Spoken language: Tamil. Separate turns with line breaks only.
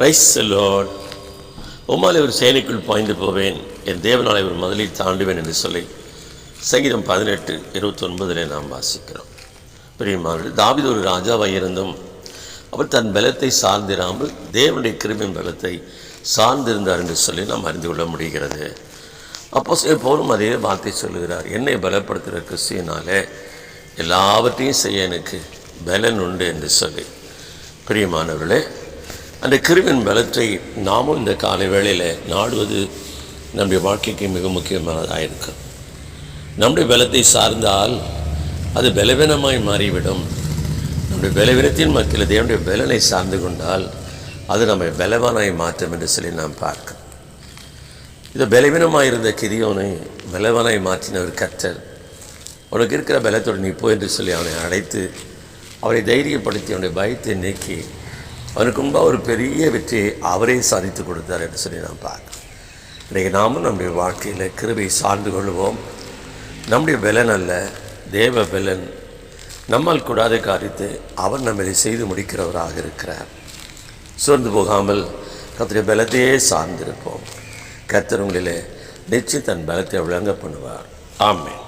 வைஸ் லார்ட் உமால் ஒரு செயலுக்குள் பாய்ந்து போவேன். என் தேவனால் ஒரு முதலில் தாண்டுவேன் என்று சொல்லி சங்கீதம் பதினெட்டு இருபத்தொன்பதில் நாம் வாசிக்கிறோம். பிரியமானவர்கள் தாவித ஒரு ராஜாவாக இருந்தும் அவர் தன் பலத்தை சார்ந்திராமல் தேவனுடைய கிருமின் பலத்தை சார்ந்திருந்தார் என்று சொல்லி நாம் அறிந்து கொள்ள முடிகிறது. அப்போ போலும் அதே வார்த்தை சொல்லுகிறார். என்னை பலப்படுத்துகிற கிறிஸ்தினாலே எல்லாவற்றையும் செய்ய எனக்கு பலன் உண்டு என்று சொல்லி. பிரியமானவர்களே அந்த கிருவின் பலத்தை நாமும் இந்த காலை வேளையில் நாடுவது நம்முடைய வாழ்க்கைக்கு மிக முக்கியமானதாக இருக்கும். நம்முடைய பலத்தை சார்ந்தால் அது பலவீனமாய் மாறிவிடும். நம்முடைய பலவீனத்தின் மத்தியில் தேவனுடைய பலனை சார்ந்து கொண்டால் அது நம்மை பலவானாய் மாற்றும் என்று சொல்லி நாம் பார்க்கிறோம். இது பலவீனமாக இருந்த கிரியோனை பலவானாய் மாற்றின ஒரு கர்த்தர் உனக்கு இருக்கிற பலத்தோடு நீ போ என்று சொல்லி அவனை அழைத்து அவரை தைரியப்படுத்தி அவனுடைய பயத்தை நீக்கி அவனுக்கு முன்பாக ஒரு பெரிய வெற்றியை அவரே சாதித்து கொடுத்தார் என்று சொல்லி நாம் பார்க்கிறோம். இன்றைக்கு நாமும் நம்முடைய வாழ்க்கையில் கிருபை சார்ந்து கொள்வோம். நம்முடைய பலன் அல்ல தேவ பலன். நம்மால் கூடாத காரியத்தை அவர் நம்மளை செய்து முடிக்கிறவராக இருக்கிறார். சோர்ந்து போகாமல் கத்திரிய பலத்தையே சார்ந்திருப்போம். கத்திரங்களிலே நிச்சயம் தன் பலத்தை விளங்க பண்ணுவார். ஆமென்.